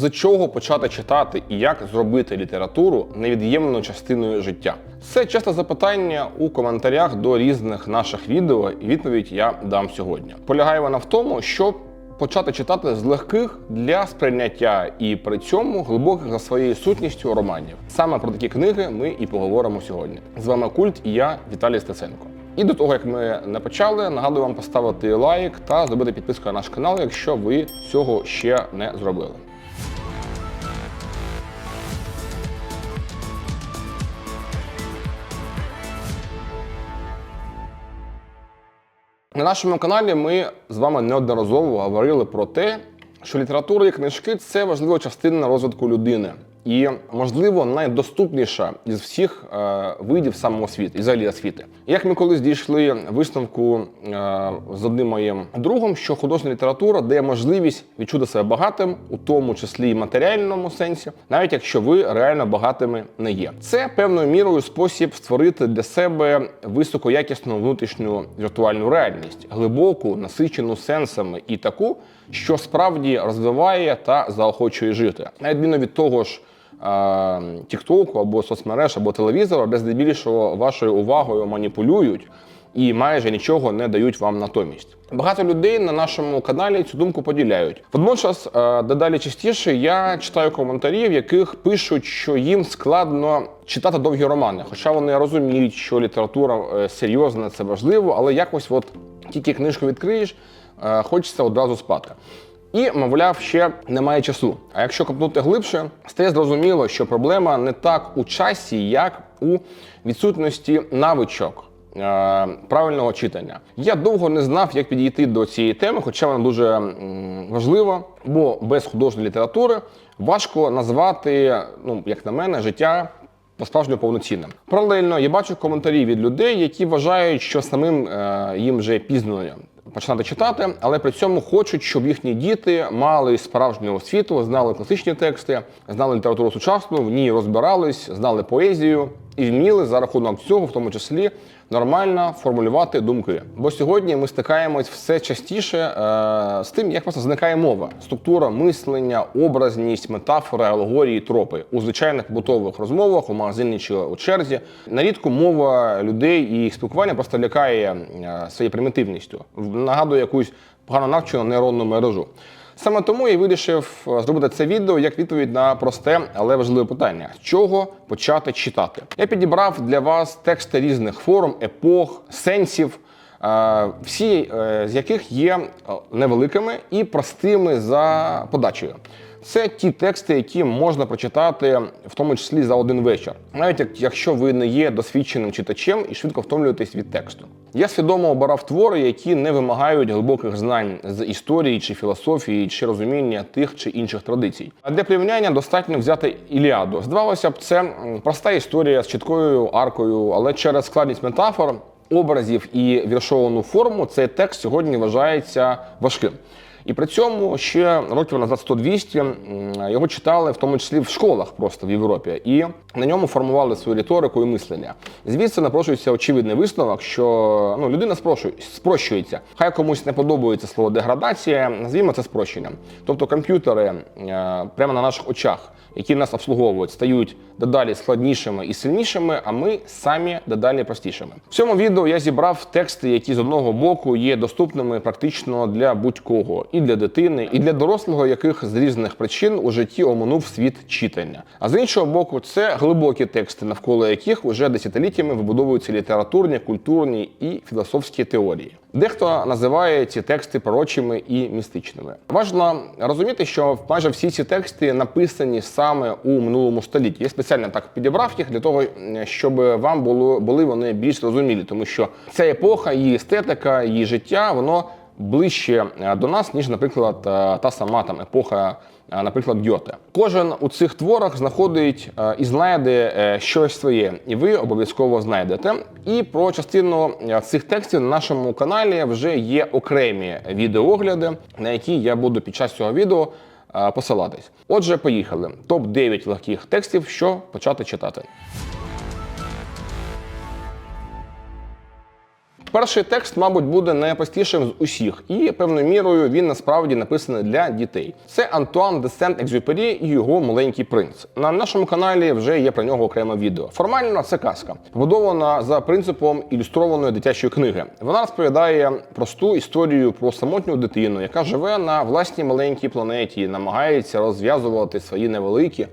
з чого почати читати і як зробити літературу невід'ємною частиною життя. Це часто запитання у коментарях до різних наших відео, і відповідь я дам сьогодні. Полягає вона в тому, що почати читати з легких для сприйняття і при цьому глибоких за своєю сутністю романів. Саме про такі книги ми і поговоримо сьогодні. З вами Культ і я, Віталій Стеценко. І до того як ми не почали, нагадую вам поставити лайк та зробити підписку на наш канал, якщо ви цього ще не зробили. На нашому каналі ми з вами неодноразово говорили про те, що література і книжки це важлива частина розвитку людини. І, можливо, найдоступніша із всіх е, видів самоосвіти, і взагалі освіти. Як ми колись дійшли висновку е, з одним моїм другом, що художня література дає можливість відчути себе багатим, у тому числі і матеріальному сенсі, навіть якщо ви реально багатими не є. Це певною мірою спосіб створити для себе високоякісну внутрішню віртуальну реальність, глибоку, насичену сенсами і таку, що справді розвиває та заохочує жити, на відміну від того ж. Тіктоку або соцмереж, або телевізора, де здебільшого вашою увагою маніпулюють і майже нічого не дають вам натомість. Багато людей на нашому каналі цю думку поділяють. Водночас, дедалі частіше я читаю коментарі, в яких пишуть, що їм складно читати довгі романи, хоча вони розуміють, що література е, серйозна, це важливо, але якось, от тільки книжку відкриєш, е, хочеться одразу спати. І, мовляв, ще немає часу. А якщо копнути глибше, стає зрозуміло, що проблема не так у часі, як у відсутності навичок. е, Правильного читання. Я довго не знав, як підійти до цієї теми, хоча вона дуже важлива, бо без художньої літератури важко назвати, ну як на мене, життя по-справжньому повноцінним. Паралельно я бачу коментарі від людей, які вважають, що самим е, їм вже пізно починати читати, але при цьому хочуть, щоб їхні діти мали справжню освіту, знали класичні тексти, знали літературу сучасну, в ній розбирались, знали поезію і вміли за рахунок цього, в тому числі, нормально формулювати думки. Бо сьогодні ми стикаємось все частіше е, з тим, як просто зникає мова, структура мислення, образність, метафори, алегорії, тропи у звичайних побутових розмовах, у магазині чи у черзі. Нарідко мова людей і їх спілкування просто лякає е, своєю примітивністю, нагадує якусь погано навчену нейронну мережу. Саме тому я вирішив е, зробити це відео як відповідь на просте, але важливе питання: чого почати читати. Я підібрав для вас тексти різних форм, епох, сенсів, е, всі е, з яких є невеликими і простими за подачею. Це ті тексти, які можна прочитати, в тому числі за один вечір, навіть як- якщо ви не є досвідченим читачем і швидко втомлюєтесь від тексту. Я свідомо обирав твори, які не вимагають глибоких знань з історії чи філософії, чи розуміння тих чи інших традицій. А для порівняння достатньо взяти Іліаду. Здавалося б, це проста історія з чіткою аркою, але через складність метафор, образів і віршовану форму цей текст сьогодні вважається важким. І при цьому ще років назад 100-200 його читали в тому числі в школах просто в Європі, і на ньому формували свою риторику і мислення. Звідси напрошується очевидний висновок, що ну, людина спрощує- спрощується. Хай комусь не подобається слово деградація, назвімо це спрощенням. Тобто комп'ютери е, прямо на наших очах, які нас обслуговують, стають дедалі складнішими і сильнішими, а ми самі дедалі простішими. В цьому відео я зібрав тексти, які з одного боку є доступними практично для будь-кого, і для дитини, і для дорослого, яких з різних причин у житті оминув світ читання. А з іншого боку, це глибокі тексти, навколо яких уже десятиліттями вибудовуються літературні, культурні і філософські теорії. Дехто називає ці тексти пророчими і містичними. Важливо розуміти, що майже всі ці тексти написані саме у минулому столітті. Я спеціально так підібрав їх для того, щоб вам було були вони більш зрозумілі, тому що ця епоха, її естетика, її життя, воно ближче е, до нас, ніж, наприклад, е, та сама там епоха. е, Наприклад, Гьоте. Кожен у цих творах знаходить і знайде щось своє, і ви обов'язково знайдете. І про частину цих текстів на нашому каналі вже є окремі відеоогляди, на які я буду під час цього відео посилатись. Отже, поїхали. Топ 9 легких текстів, що почати читати. Перший текст, мабуть, буде найпростішим з усіх, і певною мірою він насправді написаний для дітей. Це Антуан де Сент-Екзюпері і його маленький принц. На нашому каналі вже є про нього окреме відео. Формально це казка, побудована за принципом ілюстрованої дитячої книги. Вона розповідає просту історію про самотню дитину, яка живе на власній маленькій планеті, намагається розв'язувати свої невеликі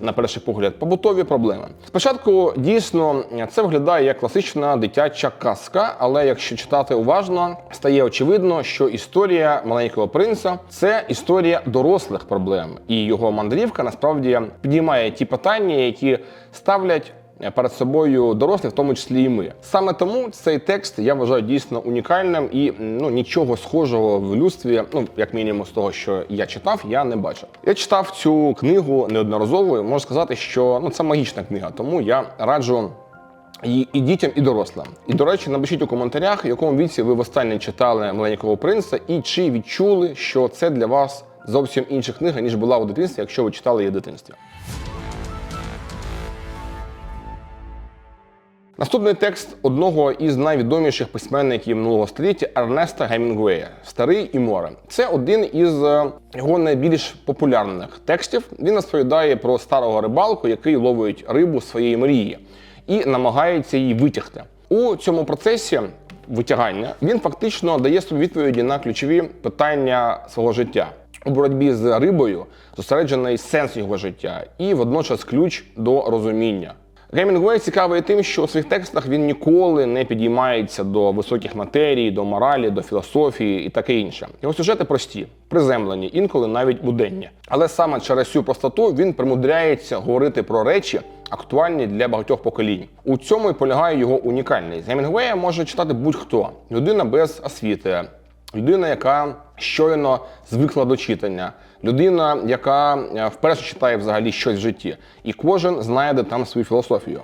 на перший погляд, побутові проблеми. Спочатку дійсно це виглядає як класична дитяча казка, але якщо читати уважно, стає очевидно, що історія маленького принца це історія дорослих проблем, і його мандрівка насправді підіймає ті питання, які ставлять. Перед собою дорослі, в тому числі і ми. Саме тому цей текст я вважаю дійсно унікальним і ну нічого схожого в людстві, ну як мінімум з того, що я читав, я не бачив. Я читав цю книгу неодноразово. Можу сказати, що ну це магічна книга, тому я раджу. І, і дітям, і дорослим. І до речі, напишіть у коментарях, в якому віці ви востаннє читали маленького принца, і чи відчули, що це для вас зовсім інша книга, ніж була у дитинстві, якщо ви читали її в дитинстві. Наступний текст одного із найвідоміших письменників минулого століття Ернеста Гемінгуея Старий і море. Це один із е, його найбільш популярних текстів. Він розповідає про старого рибалку, який ловить рибу своєї мрії і намагається її витягти. У цьому процесі витягання він фактично дає собі відповіді на ключові питання свого життя. У боротьбі з рибою зосереджений сенс його життя і водночас ключ до розуміння. Гемінгуей цікавий тим, що у своїх текстах він ніколи не підіймається до високих матерій, до моралі, до філософії і таке інше. Його сюжети прості, приземлені, інколи навіть буденні. Але саме через цю простоту він примудряється говорити про речі, актуальні для багатьох поколінь. У цьому і полягає його унікальність. Гемінгуея може читати будь-хто людина без освіти. Людина, яка щойно звикла до читання, людина, яка е, вперше читає взагалі щось в житті, і кожен знайде там свою філософію.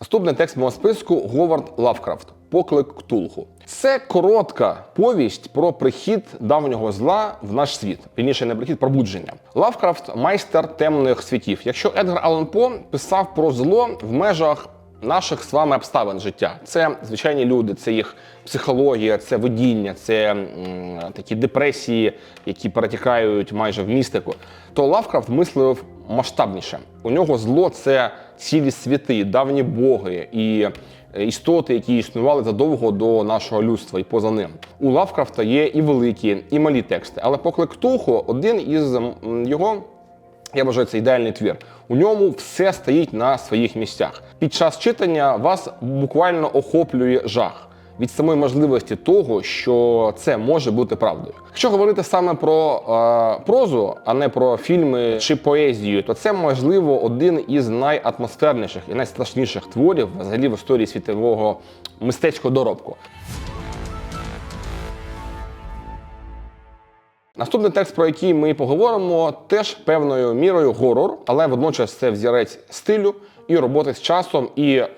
Наступний текст мого списку Говард Лавкрафт Поклик Ктулху. Це коротка повість про прихід давнього зла в наш світ. Вірніше, не прихід, пробудження. Лавкрафт майстер темних світів. Якщо Едгар Аллен По писав про зло в межах наших з вами обставин життя. Це звичайні люди, це їх психологія, це видіння, це такі депресії, які перетікають майже в містику. То Лавкрафт мислив масштабніше. У нього зло це цілі світи, давні боги і істоти, які існували задовго до нашого людства і поза ним. У Лавкрафта є і великі, і малі тексти. Але поклик Ктулху один із його я вважаю, це ідеальний твір. У ньому все стоїть на своїх місцях. Під час читання вас буквально охоплює жах від самої можливості того, що це може бути правдою. Якщо говорити саме про е, прозу, а не про фільми чи поезію, то це можливо один із найатмосферніших і найстрашніших творів взагалі в історії світового мистецького доробку. Наступний текст, про який ми поговоримо, теж певною мірою горор, але водночас це взірець стилю і роботи з часом і е,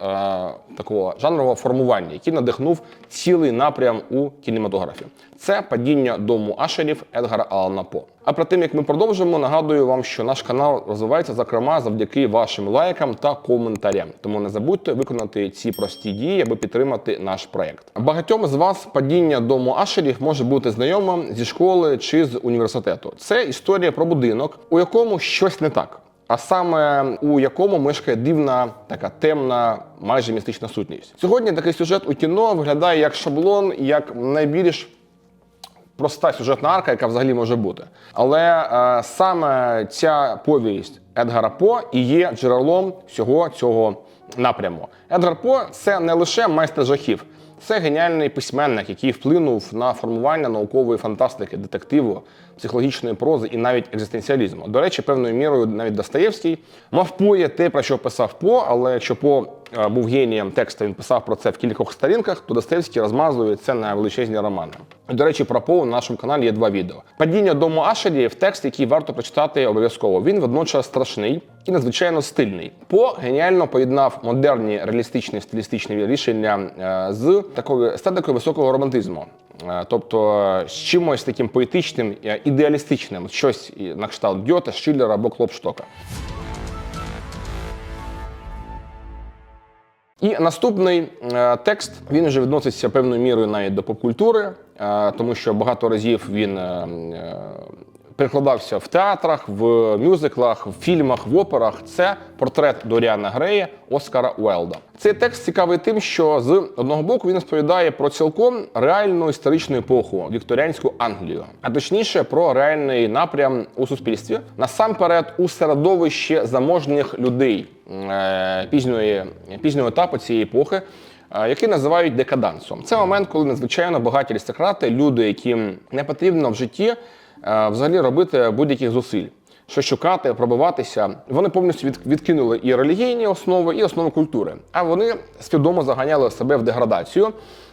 такого жанрового формування, який надихнув цілий напрям у кінематографі. Це падіння дому Ашерів Едгара Алана По. А перед тим як ми продовжимо, нагадую вам, що наш канал розвивається зокрема завдяки вашим лайкам та коментарям. Тому не забудьте виконати ці прості дії, аби підтримати наш проект. Багатьом з вас падіння дому Ашерів може бути знайомим зі школи чи з університету. Це історія про будинок, у якому щось не так. А саме у якому мешкає дивна, така темна, майже містична сутність. Сьогодні такий сюжет у кіно виглядає як шаблон, як найбільш проста сюжетна арка, яка взагалі може бути. Але е, саме ця повість Едгара По і є джерелом всього цього напряму. Едгар По це не лише майстер жахів. Це геніальний письменник, який вплинув на формування наукової фантастики, детективу, психологічної прози і навіть екзистенціалізму. До речі, певною мірою навіть Достоєвський мавпує те, про що писав По, але якщо По був генієм тексту, він писав про це в кількох сторінках, то Достоєвський розмазує це на величезні романи. До речі, про По у нашому каналі є два відео. Падіння дому Ашері в текст, який варто прочитати обов'язково. Він водночас страшний і надзвичайно стильний. По геніально поєднав модерні реалістичні стилістичні рішення е, з такою естетикою високого романтизму. Е, Тобто е, з чимось таким поетичним, е, ідеалістичним, щось на кшталт Гьоте, Шиллера або Клопштока. І наступний е, текст він вже відноситься певною мірою навіть до попкультури, е, тому що багато разів він е, е, перекладався в театрах, в мюзиклах, в фільмах, в операх. Це портрет Доріана Грея Оскара Уелда. Цей текст цікавий тим, що з одного боку він розповідає про цілком реальну історичну епоху вікторіанську Англію, а точніше про реальний напрям у суспільстві, насамперед у середовищі заможних людей пізньої пізнього етапу цієї епохи. е, Який називають декадансом. Це момент, коли надзвичайно багаті аристократи, люди, яким не потрібно в житті е, взагалі робити будь-яких зусиль, що шукати, пробиватися. Вони повністю відкинули і релігійні основи, і основи культури. А вони свідомо заганяли себе в деградацію,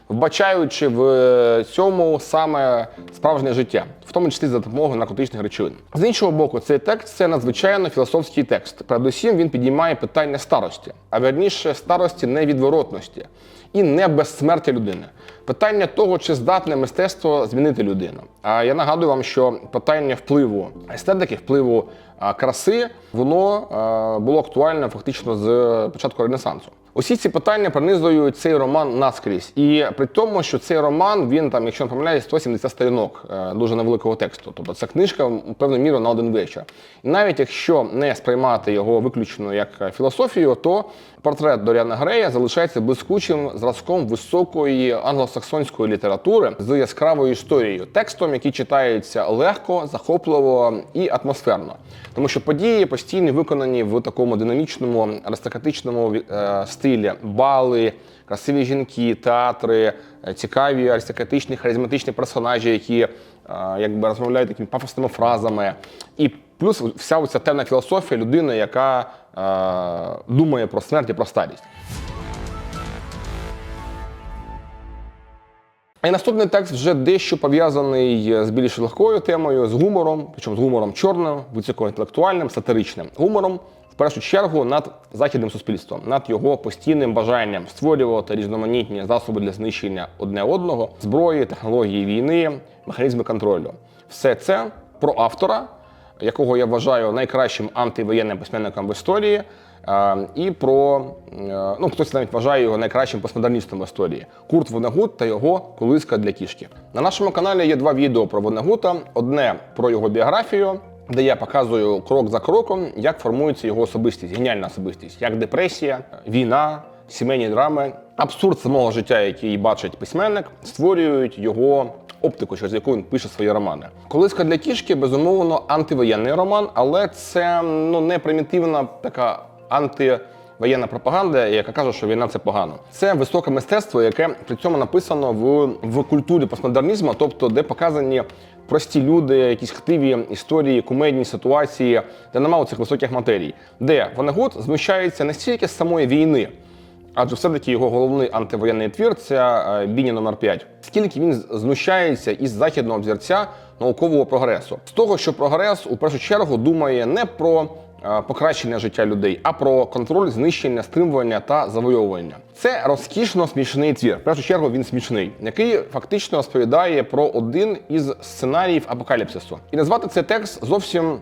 вбачаючи в цьому саме справжнє життя, в тому числі за допомогою наркотичних речовин. З іншого боку, цей текст це надзвичайно філософський текст. Передусім він підіймає питання старості, а верніше старості невідворотності і не безсмертя людини. Питання того, чи здатне мистецтво змінити людину. А я нагадую вам, що питання впливу естетики, впливу краси, воно було актуальне фактично з початку Ренесансу. Усі ці питання пронизують цей роман наскрізь. І при тому, що цей роман, він там, якщо не помиляюсь, 170 сторінок е, дуже невеликого тексту. Тобто це книжка певну міру на один вечір. І навіть якщо не сприймати його виключно як філософію, то портрет Доріана Грея залишається блискучим зразком високої англосаксонської літератури з яскравою історією, текстом, який читається легко, захопливо і атмосферно. Тому що події постійно виконані в такому динамічному аристократичному е, стилі, бали, красиві жінки, театри, е, цікаві аристократичні, харизматичні персонажі, які е, якби розмовляють такими пафосними фразами. І плюс вся оця темна філософія людини, яка думає про смерть і про старість. І наступний текст вже дещо пов'язаний з більш легкою темою, з гумором, причому з гумором чорним, високоінтелектуальним, сатиричним гумором, в першу чергу над західним суспільством, над його постійним бажанням створювати різноманітні засоби для знищення одне одного, зброї, технології війни, механізми контролю. Все це про автора, якого я вважаю найкращим антивоєнним письменником в історії. е, І про е, ну хтось навіть вважає його найкращим постмодерністом історії Курт Вонегут та його колиска для кішки. На нашому каналі є два відео про Вонегута. Одне про його біографію, де я показую крок за кроком, як формується його особистість, геніальна особистість, як депресія, війна, сімейні драми, абсурд самого життя, який бачить письменник, створюють його оптику, через яку він пише свої романи. Колиска для кішки безумовно антивоєнний роман, але це ну не примітивна така антивоєнна пропаганда, яка каже, що війна це погано. Це високе мистецтво, яке при цьому написано в, в культурі постмодернізму, тобто де показані прості люди, якісь хтиві історії, кумедні ситуації, де немає цих високих матерій, де Вонегут зміщається не стільки з самої війни. Адже все-таки його головний антивоєнний твір це е, Біні номер 5 Скільки він знущається із західного взірця наукового прогресу, з того, що прогрес у першу чергу думає не про е, покращення життя людей, а про контроль, знищення, стримування та завойовування. Це розкішно смішний твір. В першу чергу він смішний, який фактично розповідає про один із сценаріїв апокаліпсису. І назвати цей текст зовсім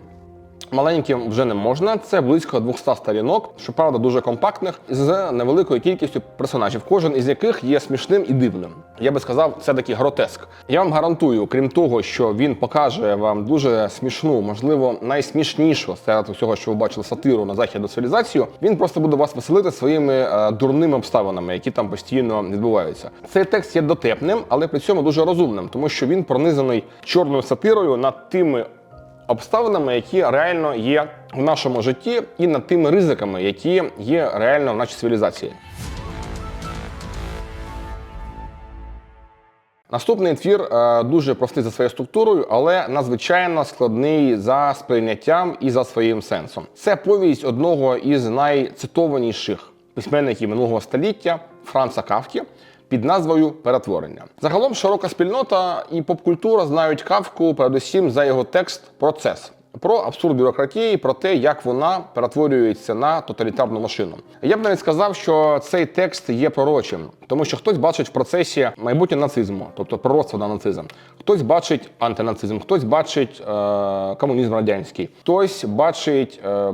Маленьким вже не можна. Це близько 200 сторінок, щоправда, дуже компактних, з невеликою кількістю персонажів, кожен із яких є смішним і дивним. Я би сказав, це такий гротеск. Я вам гарантую, крім того, що він покаже вам дуже смішну, можливо, найсмішнішу серед усього, що ви бачили сатиру на західну цивілізацію. Він просто буде вас веселити своїми е, дурними обставинами, які там постійно відбуваються. Цей текст є дотепним, але при цьому дуже розумним, тому що він пронизаний чорною сатирою над тими обставинами, які реально є в нашому житті, і над тими ризиками, які є реально в нашій цивілізації. Наступний твір е, дуже простий за своєю структурою, але надзвичайно складний за сприйняттям і за своїм сенсом. Це повість одного із найцитованіших письменників минулого століття Франца Кавкі під назвою Перетворення. Загалом широка спільнота і попкультура знають кавку передусім за його текст Процес. Про абсурд бюрократії, про те, як вона перетворюється на тоталітарну машину. Я б навіть сказав, що цей текст є пророчим, тому що хтось бачить в процесі майбутнє нацизму, тобто пророцтво на нацизм. Хтось бачить антинацизм, хтось бачить е, комунізм радянський, хтось бачить. Е,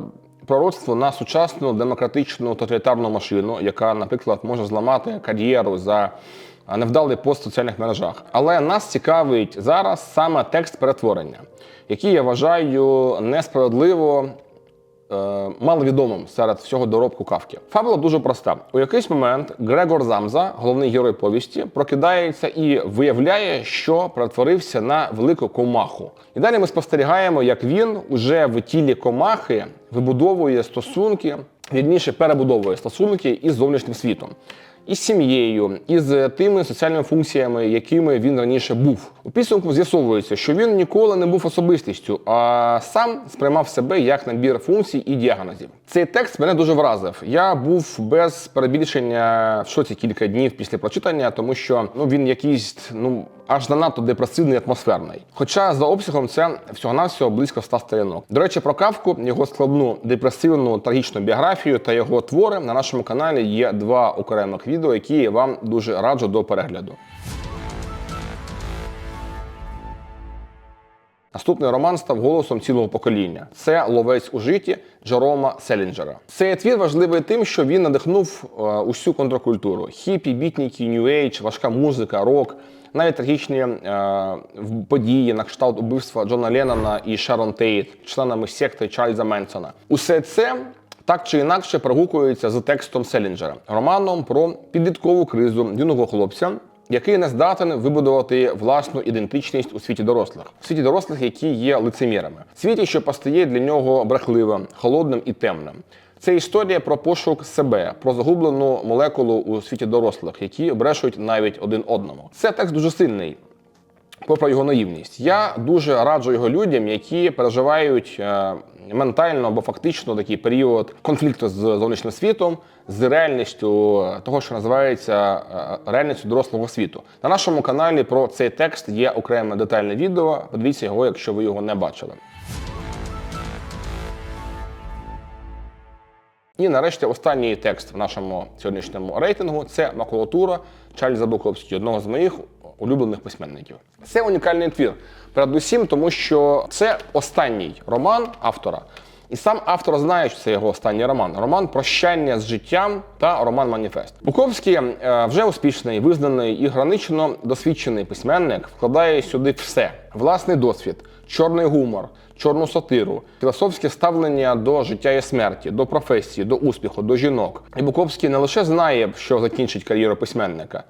пророцтво на сучасну демократичну тоталітарну машину, яка, наприклад, може зламати кар'єру за невдалий пост в соціальних мережах. Але нас цікавить зараз саме текст перетворення, який я вважаю несправедливо маловідомим серед всього доробку кавки. Фабула дуже проста. У якийсь момент Грегор Замза, головний герой повісті, прокидається і виявляє, що перетворився на велику комаху. І далі ми спостерігаємо, як він уже в тілі комахи вибудовує стосунки, вірніше перебудовує стосунки із зовнішнім світом. Із сім'єю, із тими соціальними функціями, якими він раніше був. У підсумку з'ясовується, що він ніколи не був особистістю, а сам сприймав себе як набір функцій і діагнозів. Цей текст мене дуже вразив. Я був без перебільшення в шоці кілька днів після прочитання, тому що ну він якийсь ну аж занадто депресивний атмосферний. Хоча за обсягом це всього-навсього близько 100 сторінок. До речі, про кавку, його складну депресивну трагічну біографію та його твори на нашому каналі є два окремих відео, які я вам дуже раджу до перегляду. Наступний роман став голосом цілого покоління. Це ловець у житті Джерома Селінджера. Цей твір важливий тим, що він надихнув е, усю контркультуру: хіпі, бітніки, нью-ейдж, важка музика, рок, навіть трагічні е, події на кшталт убивства Джона Леннона і Шарон Тейт, членами секти Чарльза Менсона. Усе це так чи інакше прогукується з текстом Селінджера, романом про підліткову кризу юного хлопця, який не здатен вибудувати власну ідентичність у світі дорослих, у світі дорослих, які є лицемірами, в світі, що постає для нього брехливим, холодним і темним. Це історія про пошук себе, про загублену молекулу у світі дорослих, які брешуть навіть один одному. Це текст дуже сильний попри його наївність. Я дуже раджу його людям, які переживають е, ментально або фактично такий період конфлікту з зовнішнім світом, з реальністю того, що називається е, реальністю дорослого світу. На нашому каналі про цей текст є окреме детальне відео. Подивіться його, якщо ви його не бачили. І нарешті останній текст в нашому сьогоднішньому рейтингу це макулатура Чарльза Буковського, одного з моїх улюблених письменників. Це унікальний твір. Передусім, тому що це останній роман автора. І сам автор знає, що це його останній роман. Роман Прощання з життям та роман Маніфест. Буковський е, вже успішний, визнаний і гранично досвідчений письменник вкладає сюди все: власний досвід, чорний гумор, чорну сатиру, філософське ставлення до життя і смерті, до професії, до успіху, до жінок. І Буковський не лише знає, що закінчить кар'єру письменника.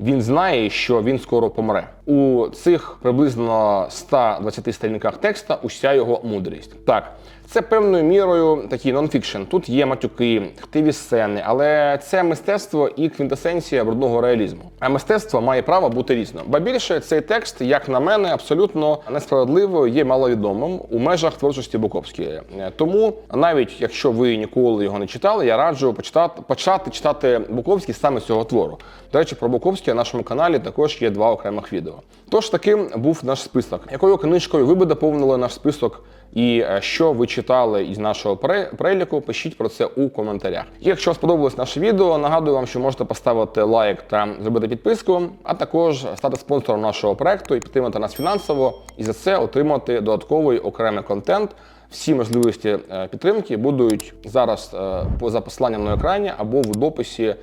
Він знає, що він скоро помре. У цих приблизно 120 сторінках текста уся його мудрість. Так, це певною мірою такий нонфікшн. Тут є матюки, хтиві сцени, але це мистецтво і квінтесенція брудного реалізму. А мистецтво має право бути різним. Ба більше цей текст, як на мене, абсолютно несправедливо є маловідомим у межах творчості Буковської. Е, Тому, навіть якщо ви ніколи його не читали, я раджу почитати почати читати Буковський саме з цього твору. До речі, про Буковський на нашому каналі також є два окремих відео. Тож таким був наш список. Якою книжкою ви би доповнили наш список? І е, що ви читали із нашого переліку, пишіть про це у коментарях. Якщо сподобалось наше відео, нагадую вам, що можете поставити лайк та зробити підписку, а також стати спонсором нашого проекту і підтримати нас фінансово, і за це отримати додатковий окремий контент. Всі можливості е, підтримки будуть зараз е, за посиланням на екрані або в дописі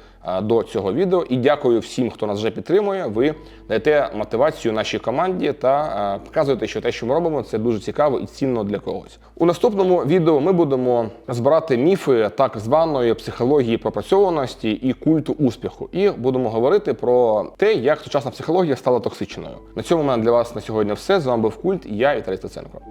до цього відео. І дякую всім, хто нас вже підтримує. Ви даєте мотивацію нашій команді та е, показуєте, що те, що ми робимо, це дуже цікаво і цінно для когось. У наступному відео ми будемо розбирати міфи так званої психології пропрацьованості і культу успіху. І будемо говорити про те, як сучасна психологія стала токсичною. На цьому в мене для вас на сьогодні все. З вами був культ. Я Віталій Стеценко.